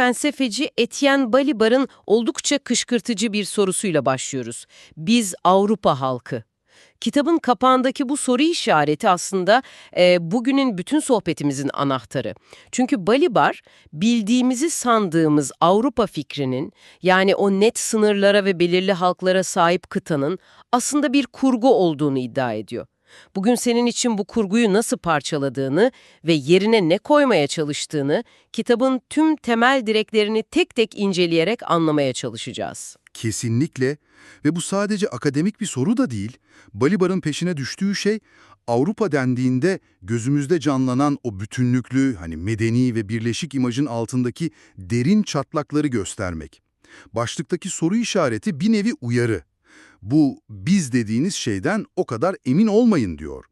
felsefeci Etienne Balibar'ın oldukça kışkırtıcı bir sorusuyla başlıyoruz. Biz Avrupa halkı. Kitabın kapağındaki bu soru işareti aslında e, bugünün bütün sohbetimizin anahtarı. Çünkü Balibar bildiğimizi sandığımız Avrupa fikrinin yani o net sınırlara ve belirli halklara sahip kıtanın aslında bir kurgu olduğunu iddia ediyor. Bugün senin için bu kurguyu nasıl parçaladığını ve yerine ne koymaya çalıştığını kitabın tüm temel direklerini tek tek inceleyerek anlamaya çalışacağız. Kesinlikle ve bu sadece akademik bir soru da değil. Balibar'ın peşine düştüğü şey Avrupa dendiğinde gözümüzde canlanan o bütünlüklü, hani medeni ve birleşik imajın altındaki derin çatlakları göstermek. Başlıktaki soru işareti bir nevi uyarı. Bu biz dediğiniz şeyden o kadar emin olmayın diyor.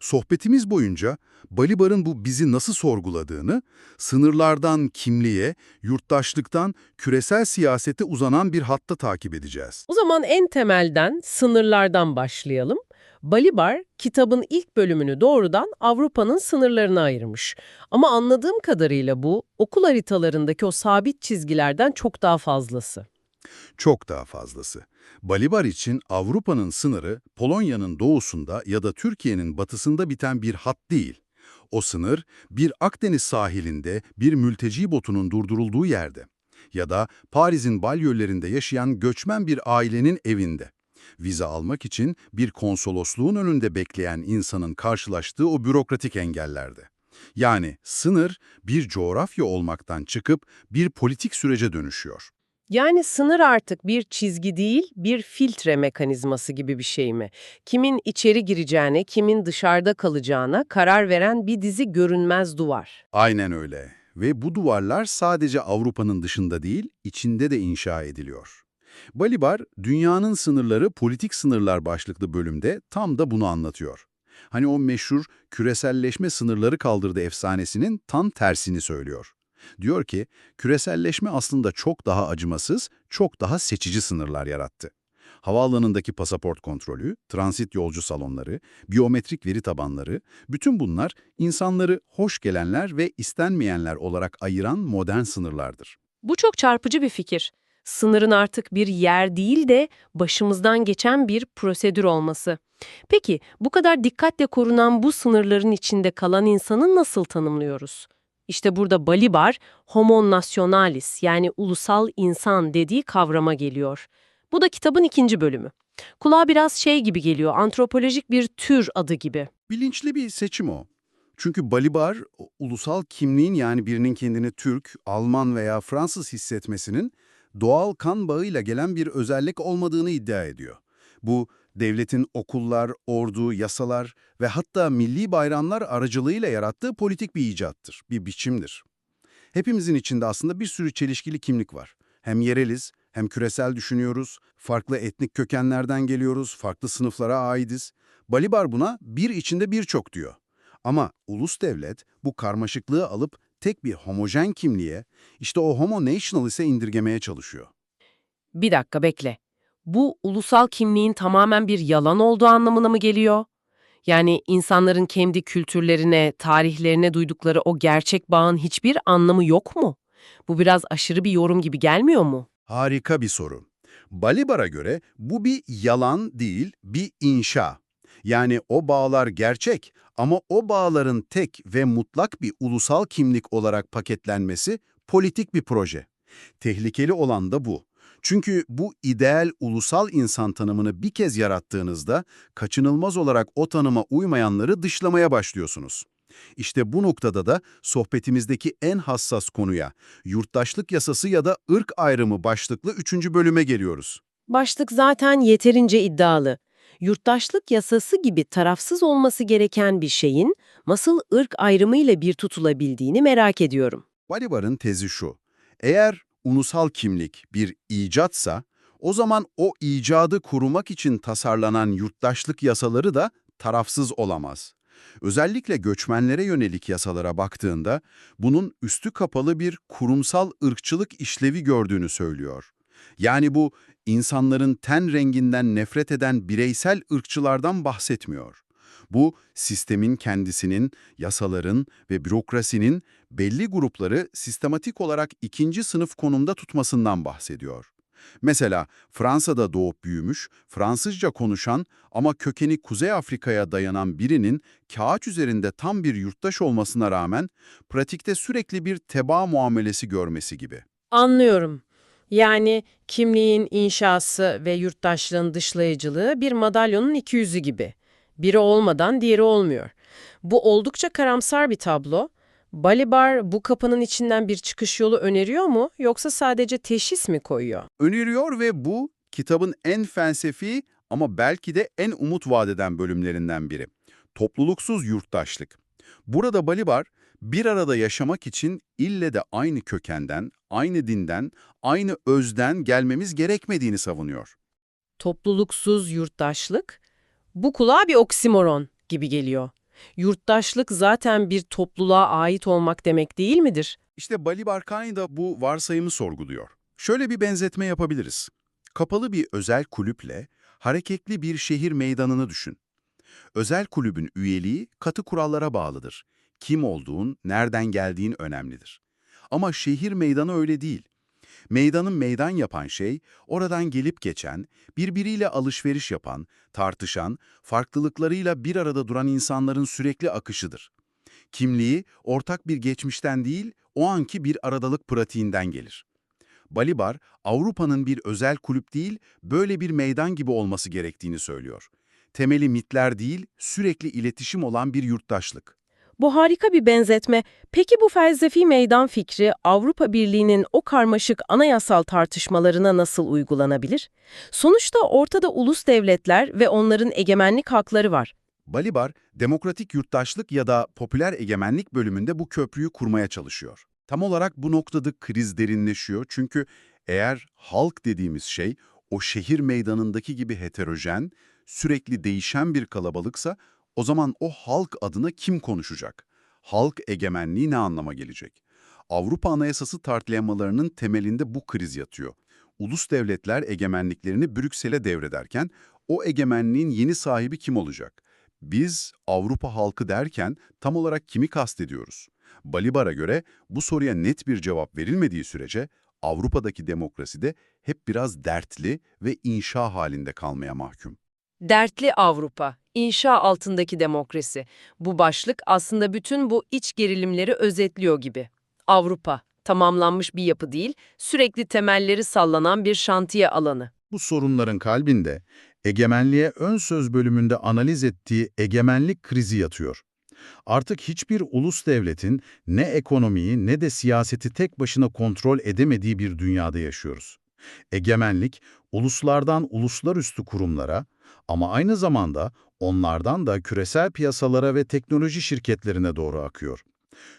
Sohbetimiz boyunca Balibar'ın bu bizi nasıl sorguladığını, sınırlardan kimliğe, yurttaşlıktan küresel siyasete uzanan bir hatta takip edeceğiz. O zaman en temelden, sınırlardan başlayalım. Balibar, kitabın ilk bölümünü doğrudan Avrupa'nın sınırlarına ayırmış. Ama anladığım kadarıyla bu, okul haritalarındaki o sabit çizgilerden çok daha fazlası. Çok daha fazlası. Balibar için Avrupa'nın sınırı Polonya'nın doğusunda ya da Türkiye'nin batısında biten bir hat değil. O sınır bir Akdeniz sahilinde bir mülteci botunun durdurulduğu yerde ya da Paris'in balyöllerinde yaşayan göçmen bir ailenin evinde. Vize almak için bir konsolosluğun önünde bekleyen insanın karşılaştığı o bürokratik engellerde. Yani sınır bir coğrafya olmaktan çıkıp bir politik sürece dönüşüyor. Yani sınır artık bir çizgi değil, bir filtre mekanizması gibi bir şey mi? Kimin içeri gireceğine, kimin dışarıda kalacağına karar veren bir dizi görünmez duvar. Aynen öyle. Ve bu duvarlar sadece Avrupa'nın dışında değil, içinde de inşa ediliyor. Balibar, Dünyanın Sınırları Politik Sınırlar başlıklı bölümde tam da bunu anlatıyor. Hani o meşhur küreselleşme sınırları kaldırdı efsanesinin tam tersini söylüyor. Diyor ki, küreselleşme aslında çok daha acımasız, çok daha seçici sınırlar yarattı. Havaalanındaki pasaport kontrolü, transit yolcu salonları, biyometrik veri tabanları, bütün bunlar insanları hoş gelenler ve istenmeyenler olarak ayıran modern sınırlardır. Bu çok çarpıcı bir fikir. Sınırın artık bir yer değil de başımızdan geçen bir prosedür olması. Peki bu kadar dikkatle korunan bu sınırların içinde kalan insanı nasıl tanımlıyoruz? İşte burada Balibar, homo nationalis yani ulusal insan dediği kavrama geliyor. Bu da kitabın ikinci bölümü. Kulağa biraz şey gibi geliyor, antropolojik bir tür adı gibi. Bilinçli bir seçim o. Çünkü Balibar, ulusal kimliğin yani birinin kendini Türk, Alman veya Fransız hissetmesinin doğal kan bağıyla gelen bir özellik olmadığını iddia ediyor. Bu, devletin okullar, ordu, yasalar ve hatta milli bayramlar aracılığıyla yarattığı politik bir icattır, bir biçimdir. Hepimizin içinde aslında bir sürü çelişkili kimlik var. Hem yereliz, hem küresel düşünüyoruz, farklı etnik kökenlerden geliyoruz, farklı sınıflara aitiz. Balibar buna bir içinde birçok diyor. Ama ulus devlet bu karmaşıklığı alıp tek bir homojen kimliğe, işte o homo nationalis'e indirgemeye çalışıyor. Bir dakika bekle. Bu ulusal kimliğin tamamen bir yalan olduğu anlamına mı geliyor? Yani insanların kendi kültürlerine, tarihlerine duydukları o gerçek bağın hiçbir anlamı yok mu? Bu biraz aşırı bir yorum gibi gelmiyor mu? Harika bir soru. Balibar'a göre bu bir yalan değil, bir inşa. Yani o bağlar gerçek ama o bağların tek ve mutlak bir ulusal kimlik olarak paketlenmesi politik bir proje. Tehlikeli olan da bu. Çünkü bu ideal ulusal insan tanımını bir kez yarattığınızda kaçınılmaz olarak o tanıma uymayanları dışlamaya başlıyorsunuz. İşte bu noktada da sohbetimizdeki en hassas konuya, yurttaşlık yasası ya da ırk ayrımı başlıklı üçüncü bölüme geliyoruz. Başlık zaten yeterince iddialı. Yurttaşlık yasası gibi tarafsız olması gereken bir şeyin nasıl ırk ayrımıyla bir tutulabildiğini merak ediyorum. Balibar'ın tezi şu, eğer ulusal kimlik bir icatsa, o zaman o icadı korumak için tasarlanan yurttaşlık yasaları da tarafsız olamaz. Özellikle göçmenlere yönelik yasalara baktığında bunun üstü kapalı bir kurumsal ırkçılık işlevi gördüğünü söylüyor. Yani bu insanların ten renginden nefret eden bireysel ırkçılardan bahsetmiyor. Bu, sistemin kendisinin, yasaların ve bürokrasinin belli grupları sistematik olarak ikinci sınıf konumda tutmasından bahsediyor. Mesela Fransa'da doğup büyümüş, Fransızca konuşan ama kökeni Kuzey Afrika'ya dayanan birinin kağıt üzerinde tam bir yurttaş olmasına rağmen pratikte sürekli bir tebaa muamelesi görmesi gibi. Anlıyorum. Yani kimliğin inşası ve yurttaşlığın dışlayıcılığı bir madalyonun iki yüzü gibi. Biri olmadan diğeri olmuyor. Bu oldukça karamsar bir tablo. Balibar bu kapının içinden bir çıkış yolu öneriyor mu yoksa sadece teşhis mi koyuyor? öneriyor ve bu kitabın en felsefi ama belki de en umut vadeden bölümlerinden biri. Topluluksuz yurttaşlık. Burada Balibar bir arada yaşamak için ille de aynı kökenden, aynı dinden, aynı özden gelmemiz gerekmediğini savunuyor. Topluluksuz yurttaşlık? Bu kulağa bir oksimoron gibi geliyor. Yurttaşlık zaten bir topluluğa ait olmak demek değil midir? İşte Balibar Kani da bu varsayımı sorguluyor. Şöyle bir benzetme yapabiliriz. Kapalı bir özel kulüple hareketli bir şehir meydanını düşün. Özel kulübün üyeliği katı kurallara bağlıdır. Kim olduğun, nereden geldiğin önemlidir. Ama şehir meydanı öyle değil. Meydanın meydan yapan şey, oradan gelip geçen, birbiriyle alışveriş yapan, tartışan, farklılıklarıyla bir arada duran insanların sürekli akışıdır. Kimliği, ortak bir geçmişten değil, o anki bir aradalık pratiğinden gelir. Balibar, Avrupa'nın bir özel kulüp değil, böyle bir meydan gibi olması gerektiğini söylüyor. Temeli mitler değil, sürekli iletişim olan bir yurttaşlık. Bu harika bir benzetme. Peki bu felsefi meydan fikri Avrupa Birliği'nin o karmaşık anayasal tartışmalarına nasıl uygulanabilir? Sonuçta ortada ulus devletler ve onların egemenlik hakları var. Balibar, demokratik yurttaşlık ya da popüler egemenlik bölümünde bu köprüyü kurmaya çalışıyor. Tam olarak bu noktada kriz derinleşiyor çünkü eğer halk dediğimiz şey o şehir meydanındaki gibi heterojen, sürekli değişen bir kalabalıksa o zaman o halk adına kim konuşacak? Halk egemenliği ne anlama gelecek? Avrupa Anayasası tartışmalarının temelinde bu kriz yatıyor. Ulus devletler egemenliklerini Brüksel'e devrederken o egemenliğin yeni sahibi kim olacak? Biz Avrupa halkı derken tam olarak kimi kastediyoruz? Balibar'a göre bu soruya net bir cevap verilmediği sürece Avrupa'daki demokrasi de hep biraz dertli ve inşa halinde kalmaya mahkum. Dertli Avrupa, inşa altındaki demokrasi. Bu başlık aslında bütün bu iç gerilimleri özetliyor gibi. Avrupa, tamamlanmış bir yapı değil, sürekli temelleri sallanan bir şantiye alanı. Bu sorunların kalbinde egemenliğe ön söz bölümünde analiz ettiği egemenlik krizi yatıyor. Artık hiçbir ulus devletin ne ekonomiyi ne de siyaseti tek başına kontrol edemediği bir dünyada yaşıyoruz. Egemenlik, uluslardan uluslararası kurumlara ama aynı zamanda onlardan da küresel piyasalara ve teknoloji şirketlerine doğru akıyor.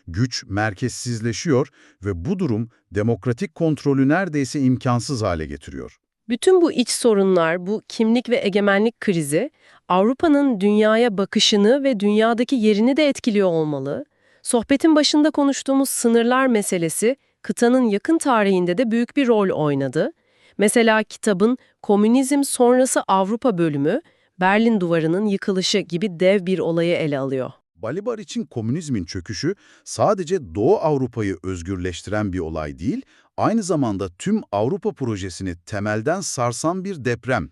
Güç merkezsizleşiyor ve bu durum demokratik kontrolü neredeyse imkansız hale getiriyor. Bütün bu iç sorunlar, bu kimlik ve egemenlik krizi, Avrupa'nın dünyaya bakışını ve dünyadaki yerini de etkiliyor olmalı. Sohbetin başında konuştuğumuz sınırlar meselesi, kıtanın yakın tarihinde de büyük bir rol oynadı. Mesela kitabın Komünizm Sonrası Avrupa bölümü, Berlin Duvarı'nın yıkılışı gibi dev bir olayı ele alıyor. Balibar için komünizmin çöküşü sadece Doğu Avrupa'yı özgürleştiren bir olay değil, aynı zamanda tüm Avrupa projesini temelden sarsan bir deprem.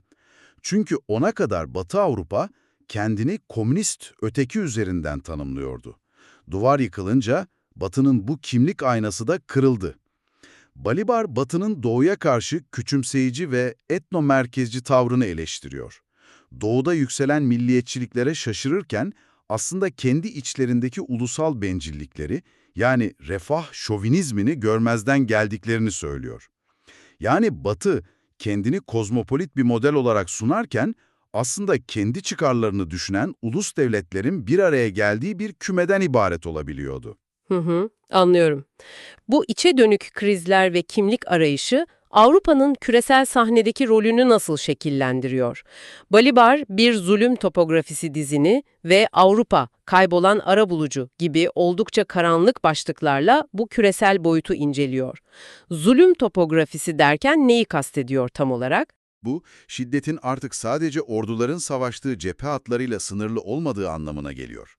Çünkü ona kadar Batı Avrupa kendini komünist öteki üzerinden tanımlıyordu. Duvar yıkılınca Batı'nın bu kimlik aynası da kırıldı. Balibar, Batı'nın Doğu'ya karşı küçümseyici ve etno-merkezci tavrını eleştiriyor. Doğu'da yükselen milliyetçiliklere şaşırırken aslında kendi içlerindeki ulusal bencillikleri yani refah şovinizmini görmezden geldiklerini söylüyor. Yani Batı kendini kozmopolit bir model olarak sunarken aslında kendi çıkarlarını düşünen ulus devletlerin bir araya geldiği bir kümeden ibaret olabiliyordu. Hı hı, anlıyorum. Bu içe dönük krizler ve kimlik arayışı Avrupa'nın küresel sahnedeki rolünü nasıl şekillendiriyor? Balibar bir zulüm topografisi dizini ve Avrupa, kaybolan arabulucu gibi oldukça karanlık başlıklarla bu küresel boyutu inceliyor. Zulüm topografisi derken neyi kastediyor tam olarak? Bu, şiddetin artık sadece orduların savaştığı cephe hatlarıyla sınırlı olmadığı anlamına geliyor.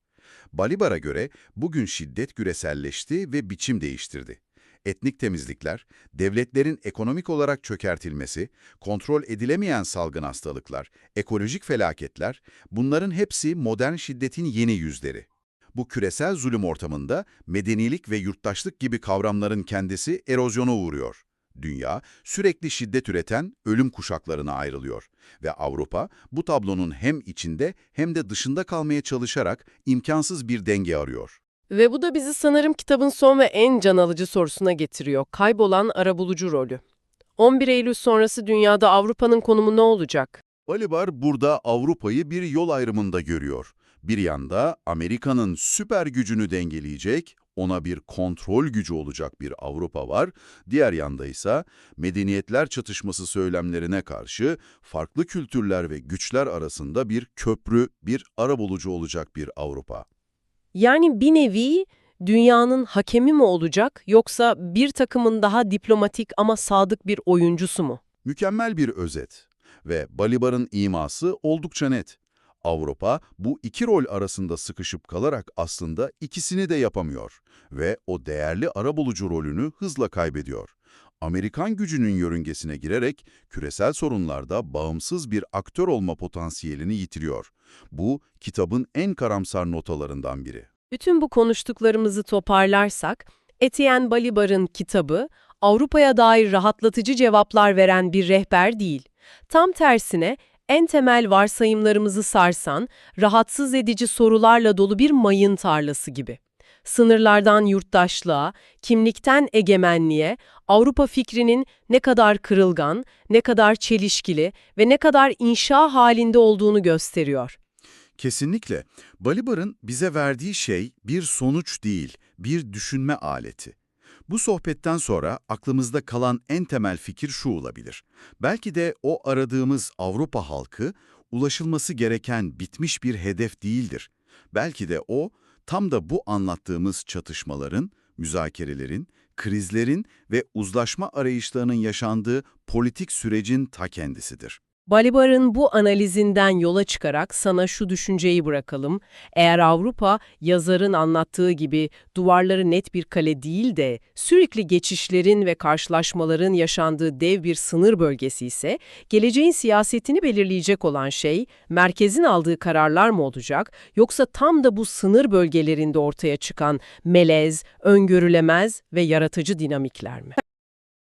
Balibar'a göre bugün şiddet küreselleşti ve biçim değiştirdi. Etnik temizlikler, devletlerin ekonomik olarak çökertilmesi, kontrol edilemeyen salgın hastalıklar, ekolojik felaketler, bunların hepsi modern şiddetin yeni yüzleri. Bu küresel zulüm ortamında medenilik ve yurttaşlık gibi kavramların kendisi erozyona uğruyor. Dünya sürekli şiddet üreten ölüm kuşaklarına ayrılıyor ve Avrupa bu tablonun hem içinde hem de dışında kalmaya çalışarak imkansız bir denge arıyor. Ve bu da bizi sanırım kitabın son ve en can alıcı sorusuna getiriyor. Kaybolan arabulucu rolü. 11 Eylül sonrası dünyada Avrupa'nın konumu ne olacak? Balibar burada Avrupa'yı bir yol ayrımında görüyor. Bir yanda Amerika'nın süper gücünü dengeleyecek, ona bir kontrol gücü olacak bir Avrupa var. Diğer yanda ise medeniyetler çatışması söylemlerine karşı farklı kültürler ve güçler arasında bir köprü, bir arabulucu olacak bir Avrupa. Yani bir nevi dünyanın hakemi mi olacak yoksa bir takımın daha diplomatik ama sadık bir oyuncusu mu? Mükemmel bir özet ve Balibar'ın iması oldukça net. Avrupa bu iki rol arasında sıkışıp kalarak aslında ikisini de yapamıyor ve o değerli arabulucu rolünü hızla kaybediyor. Amerikan gücünün yörüngesine girerek küresel sorunlarda bağımsız bir aktör olma potansiyelini yitiriyor. Bu kitabın en karamsar notalarından biri. Bütün bu konuştuklarımızı toparlarsak, Etienne Balibar'ın kitabı Avrupa'ya dair rahatlatıcı cevaplar veren bir rehber değil. Tam tersine en temel varsayımlarımızı sarsan, rahatsız edici sorularla dolu bir mayın tarlası gibi. Sınırlardan yurttaşlığa, kimlikten egemenliğe, Avrupa fikrinin ne kadar kırılgan, ne kadar çelişkili ve ne kadar inşa halinde olduğunu gösteriyor. Kesinlikle. Balibar'ın bize verdiği şey bir sonuç değil, bir düşünme aleti. Bu sohbetten sonra aklımızda kalan en temel fikir şu olabilir. Belki de o aradığımız Avrupa halkı ulaşılması gereken bitmiş bir hedef değildir. Belki de o tam da bu anlattığımız çatışmaların, müzakerelerin, krizlerin ve uzlaşma arayışlarının yaşandığı politik sürecin ta kendisidir. Balibar'ın bu analizinden yola çıkarak sana şu düşünceyi bırakalım. Eğer Avrupa, yazarın anlattığı gibi duvarları net bir kale değil de sürekli geçişlerin ve karşılaşmaların yaşandığı dev bir sınır bölgesi ise, geleceğin siyasetini belirleyecek olan şey, merkezin aldığı kararlar mı olacak, yoksa tam da bu sınır bölgelerinde ortaya çıkan melez, öngörülemez ve yaratıcı dinamikler mi?